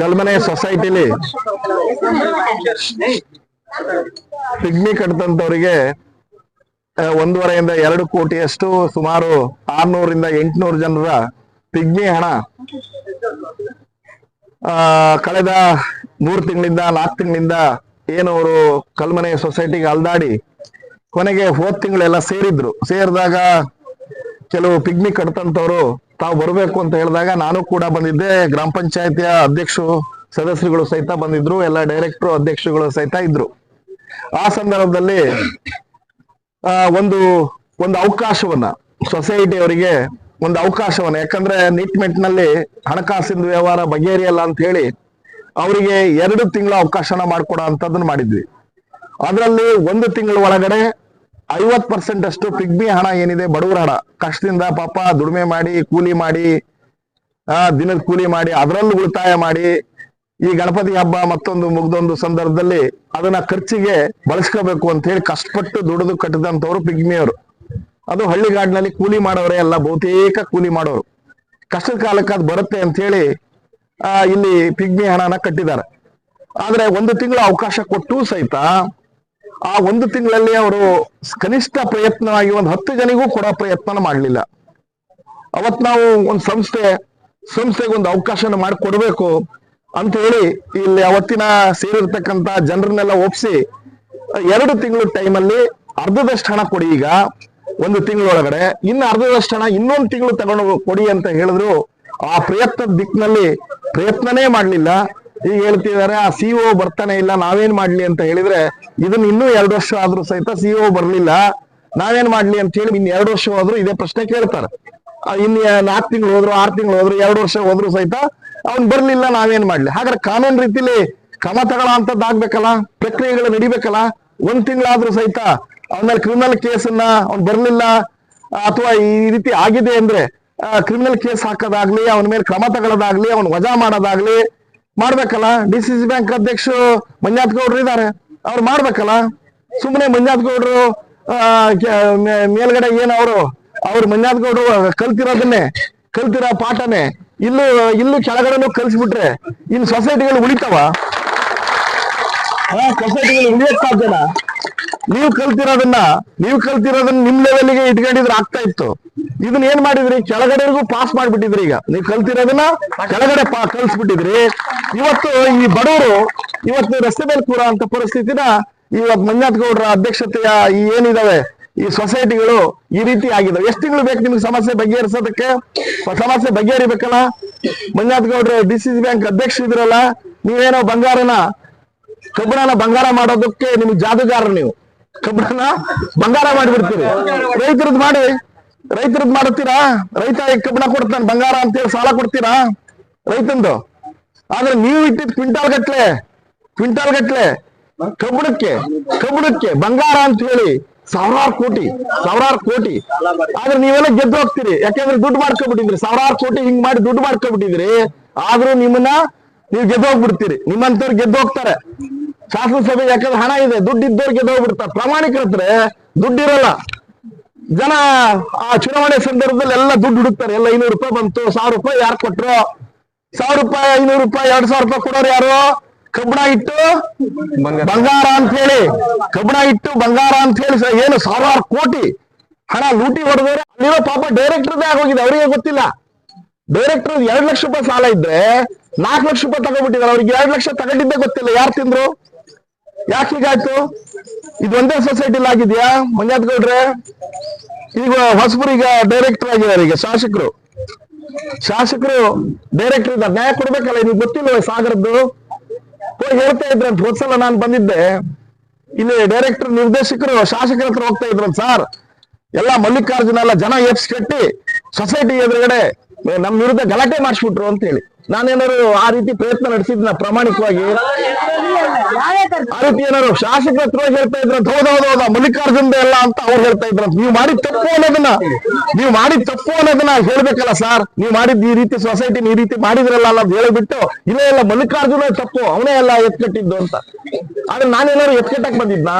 Kalmane ಸೊಸೈಟಿಲಿ pigmy ಕಟ್ಟದಂತವರಿಗೆ ಒಂದೂವರೆಯಿಂದ ಎರಡು ಕೋಟಿಯಷ್ಟು ಸುಮಾರು ಆರ್ನೂರಿಂದ ಎಂಟುನೂರು ಜನರ ಪಿಗ್ಮಿ ಹಣ. ಕಳೆದ ಮೂರು ತಿಂಗಳಿಂದ, ನಾಲ್ಕು ತಿಂಗಳಿಂದ ಏನು ಅವರು ಕಲ್ಮನೆ ಸೊಸೈಟಿಗೆ ಅಲ್ದಾಡಿ ಕೊನೆಗೆ ಹೋದ್ ತಿಂಗಳೆಲ್ಲ ಸೇರಿದ್ರು. ಸೇರಿದಾಗ ಕೆಲವು ಪಿಗ್ಮಿ ಕಟ್ತಂತವ್ರು ತಾವು ಬರಬೇಕು ಅಂತ ಹೇಳಿದಾಗ ನಾನು ಕೂಡ ಬಂದಿದ್ದೆ. ಗ್ರಾಮ ಪಂಚಾಯತಿಯ ಅಧ್ಯಕ್ಷರು, ಸದಸ್ಯರುಗಳು ಸಹಿತ ಬಂದಿದ್ರು. ಎಲ್ಲ ಡೈರೆಕ್ಟರ್, ಅಧ್ಯಕ್ಷರುಗಳು ಸಹಿತ ಇದ್ರು. ಆ ಸಂದರ್ಭದಲ್ಲಿ ಒಂದು ಒಂದು ಅವಕಾಶವನ್ನ ಸೊಸೈಟಿ ಅವರಿಗೆ ಒಂದು ಅವಕಾಶವನ್ನ, ಯಾಕಂದ್ರೆ ನಲ್ಲಿ ಹಣಕಾಸಿನ ವ್ಯವಹಾರ ಬಗೆಹರಿಯಲ್ಲ ಅಂತ ಹೇಳಿ ಅವರಿಗೆ ಎರಡು ತಿಂಗಳ ಅವಕಾಶನ ಮಾಡ್ಕೊಡೋ ಅಂತದನ್ನ ಮಾಡಿದ್ವಿ. ಅದರಲ್ಲಿ ಒಂದು ತಿಂಗಳ ಒಳಗಡೆ ಐವತ್ ಪರ್ಸೆಂಟ್ ಅಷ್ಟು ಪಿಗ್ಮಿ ಹಣ ಏನಿದೆ? ಬಡವರ ಹಣ. ಕಷ್ಟದಿಂದ ಪಾಪ ದುಡಿಮೆ ಮಾಡಿ, ಕೂಲಿ ಮಾಡಿ, ಆ, ದಿನದ ಕೂಲಿ ಮಾಡಿ, ಅದರಲ್ಲೂ ಉಳಿತಾಯ ಮಾಡಿ, ಈ ಗಣಪತಿ ಹಬ್ಬ ಮತ್ತೊಂದು ಮುಗ್ದೊಂದು ಸಂದರ್ಭದಲ್ಲಿ ಅದನ್ನ ಖರ್ಚಿಗೆ ಬಳಸ್ಕೋಬೇಕು ಅಂತ ಹೇಳಿ ಕಷ್ಟಪಟ್ಟು ದುಡಿದು ಕಟ್ಟಿದಂಥವ್ರು ಪಿಗ್ಮಿಯವರು. ಅದು ಹಳ್ಳಿಗಾಡಿನಲ್ಲಿ ಕೂಲಿ ಮಾಡೋರೇ ಅಲ್ಲ, ಬಹುತೇಕ ಕೂಲಿ ಮಾಡೋರು. ಕಷ್ಟದ ಕಾಲಕ್ಕೆ ಅದು ಬರುತ್ತೆ ಅಂತ ಹೇಳಿ ಇಲ್ಲಿ ಪಿಗ್ಮಿ ಹಣನ ಕಟ್ಟಿದ್ದಾರೆ. ಆದ್ರೆ ಒಂದು ತಿಂಗಳು ಅವಕಾಶ ಕೊಟ್ಟು ಸಹಿತ ಆ ಒಂದು ತಿಂಗಳಲ್ಲಿ ಅವರು ಕನಿಷ್ಠ ಪ್ರಯತ್ನವಾಗಿ ಒಂದು ಹತ್ತು ಜನಿಗೂ ಕೊಡೋ ಪ್ರಯತ್ನ ಮಾಡಲಿಲ್ಲ. ಅವತ್ ನಾವು ಒಂದು ಸಂಸ್ಥೆ, ಸಂಸ್ಥೆಗೆ ಒಂದು ಅವಕಾಶನ ಮಾಡಿಕೊಡ್ಬೇಕು ಅಂತ ಹೇಳಿ ಇಲ್ಲಿ ಅವತ್ತಿನ ಸೇರಿರ್ತಕ್ಕಂತ ಜನರನ್ನೆಲ್ಲ ಒಪ್ಸಿ ಎರಡು ತಿಂಗಳು ಟೈಮಲ್ಲಿ ಅರ್ಧದಷ್ಟು ಹಣ ಕೊಡಿ ಈಗ, ಒಂದು ತಿಂಗಳೊಳಗಡೆ. ಇನ್ನು ಅರ್ಧದಷ್ಟು ಹಣ ಇನ್ನೊಂದು ತಿಂಗಳು ತಗೊಂಡು ಕೊಡಿ ಅಂತ ಹೇಳಿದ್ರು, ಆ ಪ್ರಯತ್ನದ ದಿಕ್ಕಿನಲ್ಲಿ ಪ್ರಯತ್ನನೇ ಮಾಡ್ಲಿಲ್ಲ. ಈಗ ಹೇಳ್ತಿದ್ದಾರೆ, ಆ ಸಿಇಒ ಬರ್ತಾನೆ ಇಲ್ಲ, ನಾವೇನ್ ಮಾಡ್ಲಿ ಅಂತ ಹೇಳಿದ್ರೆ ಇದನ್ನ ಇನ್ನೂ ಎರಡು ವರ್ಷ ಆದ್ರೂ ಸಹಿತ ಸಿಇಒ ಬರ್ಲಿಲ್ಲ. ನಾವೇನ್ ಮಾಡ್ಲಿ ಅಂತ ಹೇಳಿ ಇನ್ ಎರಡು ವರ್ಷ ಹೋದ್ರು ಇದೇ ಪ್ರಶ್ನೆ ಕೇಳ್ತಾರೆ. ಇನ್ ನಾಲ್ಕು ತಿಂಗಳು ಹೋದ್ರು, ಆರು ತಿಂಗಳು ಹೋದ್ರು, ಎರಡು ವರ್ಷ ಹೋದ್ರು ಸಹಿತ ಅವ್ನ್ ಬರ್ಲಿಲ್ಲ, ನಾವೇನ್ ಮಾಡ್ಲಿ? ಹಾಗಾದ್ರೆ ಕಾನೂನು ರೀತಿಲಿ ಕ್ರಮ ತಗೊಳ ಅಂತದ್ ಆಗ್ಬೇಕಲ್ಲ? ಪ್ರಕ್ರಿಯೆಗಳು ನಡಿಬೇಕಲ್ಲ? ಒಂದ್ ತಿಂಗಳಾದ್ರೂ ಸಹಿತ ಅವನ ಮೇಲೆ ಕ್ರಿಮಿನಲ್ ಕೇಸನ್ನ ಅವ್ನ್ ಬರ್ಲಿಲ್ಲ, ಅಥವಾ ಈ ರೀತಿ ಆಗಿದೆ ಅಂದ್ರೆ ಕ್ರಿಮಿನಲ್ ಕೇಸ್ ಹಾಕೋದಾಗ್ಲಿ, ಅವನ ಮೇಲೆ ಕ್ರಮ ತಗೊಳ್ಳೋದಾಗ್ಲಿ ಅವ್ನ ವಜಾ ಮಾಡೋದಾಗ್ಲಿ ಮಾಡ್ಬೇಕಲ್ಲ? ಡಿ ಸಿ ಸಿ ಬ್ಯಾಂಕ್ ಅಧ್ಯಕ್ಷರು ಮಂಜಾತ್ ಗೌಡ್ರು ಇದಾರೆ. ಅವ್ರು ಮಾಡ್ಬೇಕಲ್ಲ? ಸುಮ್ಮನೆ ಮಂಜಾತ್ ಗೌಡ್ರು ಮೇಲ್ಗಡೆ ಏನು ಅವರು? ಅವ್ರು ಮಂಜಾತ್ ಗೌಡ್ರು ಕಲ್ತಿರೋದನ್ನೇ, ಕಲ್ತಿರೋ ಪಾಠನೇ ಇಲ್ಲೂ ಇಲ್ಲೂ ಕೆಳಗಡೆನೂ ಕಲ್ಸ್ಬಿಟ್ರೆ ಇನ್ನು ಸೊಸೈಟಿಗಳು ಉಳಿತಾವ? ಸೊಸೈಟಿಗಳು ಉಳಿಯಕ್ ಸಾಧ್ಯನಾ? ನೀವು ಕಲ್ತಿರೋದನ್ನ ನೀವು ಕಲ್ತಿರೋದನ್ನ ನಿಮ್ ಲೆವೆಲ್ಗೆ ಇಟ್ಕೊಂಡಿದ್ರೆ ಆಗ್ತಾ ಇತ್ತು. ಇದನ್ನ ಏನ್ ಮಾಡಿದ್ರಿ? ಕೆಳಗಡೆಗೂ ಪಾಸ್ ಮಾಡ್ಬಿಟ್ಟಿದ್ರಿ ಈಗ. ನೀವು ಕಲ್ತಿರೋದನ್ನ ಕೆಳಗಡೆ ಕಲ್ಸ್ಬಿಟ್ಟಿದ್ರಿ. ಇವತ್ತು ಈ ಬಡವರು, ಇವತ್ತು ರಸ್ತೆ ಮೇಲೆ ಕೂರೋ ಅಂತ ಪರಿಸ್ಥಿತಿನ ಇವತ್ತು ಮಂಜಾತ್ ಗೌಡ್ರ ಅಧ್ಯಕ್ಷತೆಯ ಈ ಏನಿದಾವೆ, ಈ ಸೊಸೈಟಿಗಳು ಈ ರೀತಿ ಆಗಿದೆ ಎಷ್ಟು ತಿಂಗಳು ಬೇಕು ನಿಮ್ಗೆ ಸಮಸ್ಯೆ ಬಗೆಹರಿಸೋದಕ್ಕೆ? ಸಮಸ್ಯೆ ಬಗೆಹರಿಬೇಕಲ್ಲ? ಮಂಜಾತ್ ಗೌಡ್ರ ಡಿ ಸಿ ಬ್ಯಾಂಕ್ ಅಧ್ಯಕ್ಷ ಇದ್ರಲ್ಲ ನೀವೇನೋ ಬಂಗಾರನ ಕಬ್ಬಣನ ಬಂಗಾರ ಮಾಡೋದಕ್ಕೆ ನಿಮ್ಗೆ ಜಾದುಗಾರ ನೀವು. ಕಬ್ಬಣನ ಬಂಗಾರ ಮಾಡಿಬಿಡ್ತೀರಿ. ರೈತರದ್ ಮಾಡಿ, ರೈತರದ್ ಮಾಡುತ್ತೀರಾ? ರೈತ ಕಬ್ಬಣ ಕೊಡ್ತಾನೆ, ಬಂಗಾರ ಅಂತೇಳಿ ಸಾಲ ಕೊಡ್ತೀರಾ? ರೈತಂದು. ಆದ್ರೆ ನೀವು ಇಟ್ಟಿದ್ ಕ್ವಿಂಟಾಲ್ ಗಟ್ಲೆ ಕ್ವಿಂಟಾಲ್ ಗಟ್ಲೆ, ಕಬ್ಬಣಕ್ಕೆ ಕಬ್ಬಣಕ್ಕೆ ಬಂಗಾರ ಅಂತ ಹೇಳಿ ಸಾವಿರಾರು ಕೋಟಿ ಸಾವಿರಾರು ಕೋಟಿ. ಆದ್ರೆ ನೀವೆಲ್ಲ ಗೆದ್ದು ಹೋಗ್ತೀರಿ. ಯಾಕೆಂದ್ರೆ ದುಡ್ಡು ಮಾಡ್ಕೊಬಿಟ್ಟಿದ್ರಿ. ಸಾವಿರಾರು ಕೋಟಿ ಹಿಂಗ್ ಮಾಡಿ ದುಡ್ಡು ಮಾಡ್ಕೊಬಿಟ್ಟಿದ್ರಿ. ಆದ್ರೂ ನಿಮ್ಮನ್ನ ನೀವು ಗೆದ್ದು ಹೋಗ್ಬಿಡ್ತೀರಿ. ನಿಮ್ಮಂತವ್ರು ಗೆದ್ದು ಹೋಗ್ತಾರೆ. ಶಾಸನಸಭೆ ಯಾಕಂದ್ರೆ ಹಣ ಇದೆ, ದುಡ್ಡು ಇದ್ದವ್ರಿಗೆ ಹೋಗ್ಬಿಡ್ತ ಪ್ರಾಮಾಣಿಕರತ್ರ, ದುಡ್ಡು ಇರಲ್ಲ. ಜನ ಆ ಚುನಾವಣೆ ಸಂದರ್ಭದಲ್ಲಿ ಎಲ್ಲ ದುಡ್ಡು ಹುಡುಕ್ತಾರೆ. ಎಲ್ಲ ಐನೂರು ರೂಪಾಯಿ ಬಂತು, ಸಾವಿರ ರೂಪಾಯಿ ಯಾರು ಕೊಟ್ರು? ಸಾವಿರ ರೂಪಾಯಿ, ಐನೂರು ರೂಪಾಯಿ, ಎರಡ್ ಸಾವಿರ ರೂಪಾಯಿ ಕೊಡೋರು ಯಾರು? ಕಬ್ಬಣ ಇಟ್ಟು ಬಂಗಾರ ಅಂತ ಹೇಳಿ ಕಬ್ಬಣ ಇಟ್ಟು ಬಂಗಾರ ಅಂತ ಹೇಳಿ ಏನು ಸಾವಿರಾರು ಕೋಟಿ ಹಣ ಲೂಟಿ ಹೊಡೆದವ್ರೆ. ಅಲ್ಲಿರೋ ಪಾಪ ಡೈರೆಕ್ಟರ್ದೇ ಆಗೋಗಿದೆ, ಅವರಿಗೆ ಗೊತ್ತಿಲ್ಲ. ಡೈರೆಕ್ಟರ್ ಎರಡ್ ಲಕ್ಷ ರೂಪಾಯಿ ಸಾಲ ಇದ್ರೆ ನಾಲ್ಕು ಲಕ್ಷ ರೂಪಾಯಿ ತಗೊಂಡ್ಬಿಟ್ಟಿದ್ದಾರೆ ಅವ್ರಿಗೆ ಎರಡ್ ಲಕ್ಷ ತಗೊಂಡಿದ್ದೇ ಗೊತ್ತಿಲ್ಲ. ಯಾರು ತಿಂದ್ರು? ಯಾಕೆ ಹೀಗಾಯ್ತು? ಒಂದೇ ಸೊಸೈಟಿಲಿ ಆಗಿದ್ಯಾ? ಮಂಜಾತ್ ಗೌಡ್ರೆ? ಈಗ ಹೊಸಬರು ಈಗ ಡೈರೆಕ್ಟರ್ ಆಗಿದ್ದಾರೆ ಈಗ ಶಾಸಕರು. ಶಾಸಕರು ಡೈರೆಕ್ಟರ್ ಇದ್ದಾರೆ. ನ್ಯಾಯ ಕೊಡ್ಬೇಕಲ್ಲ, ನಿಮ್ಗೆ ಗೊತ್ತಿಲ್ವ ಸಾಗರದ್ದು? ಹೋಗಿ ಹೇಳ್ತಾ ಇದ್ರಂತ ಹೋದ್ಸಲ ನಾನು ಬಂದಿದ್ದೆ. ಇಲ್ಲಿ ಡೈರೆಕ್ಟರ್ ನಿರ್ದೇಶಕರು, ಶಾಸಕರ ಹತ್ರ ಹೋಗ್ತಾ ಇದ್ರಂತ ಸರ್ ಎಲ್ಲ ಮಲ್ಲಿಕಾರ್ಜುನ, ಎಲ್ಲ ಜನ ಎಪ್ಸ್ ಕಟ್ಟಿ ಸೊಸೈಟಿ ಎದುರುಗಡೆ ನಮ್ಮ ವಿರುದ್ಧ ಗಲಾಟೆ ಮಾಡಿಸ್ಬಿಟ್ರು ಅಂತ ಹೇಳಿ. ನಾನೇನಾದ್ರು ಆ ರೀತಿ ಪ್ರಯತ್ನ ನಡೆಸಿದ್ನ ಪ್ರಾಮಾಣಿಕವಾಗಿ? ಆ ರೀತಿ ಏನಾದ್ರು ಹತ್ರ ಹೇಳ್ತಾ ಇದ್ರಂತ ಹೌದೌದೌದ ಹೌದು ಹೌದಾ ಮಲ್ಲಿಕಾರ್ಜುನ್ ಎಲ್ಲ ಅಂತ ಅವ್ರು ಹೇಳ್ತಾ ಇದ್ರ ನೀವು ಮಾಡಿದ ತಪ್ಪು ಅನ್ನೋದನ್ನ, ನೀವು ಮಾಡಿದ ತಪ್ಪು ಅನ್ನೋದನ್ನ ಹೇಳ್ಬೇಕಲ್ಲ ಸರ್. ನೀವು ಮಾಡಿದ್ ಈ ರೀತಿ ಸೊಸೈಟಿ ಈ ರೀತಿ ಮಾಡಿದ್ರಲ್ಲ ಅನ್ನೋದು ಹೇಳ್ಬಿಟ್ಟು, ಇಲ್ಲ ಇಲ್ಲ ಮಲ್ಲಿಕಾರ್ಜುನ ತಪ್ಪು, ಅವನೇ ಎಲ್ಲ ಎತ್ಕಟ್ಟಿದ್ದು ಅಂತ. ಆದ್ರೆ ನಾನೇನಾದ್ರು ಎತ್ಕಟ್ಟಕ್ ಬಂದಿದ್ನಾ?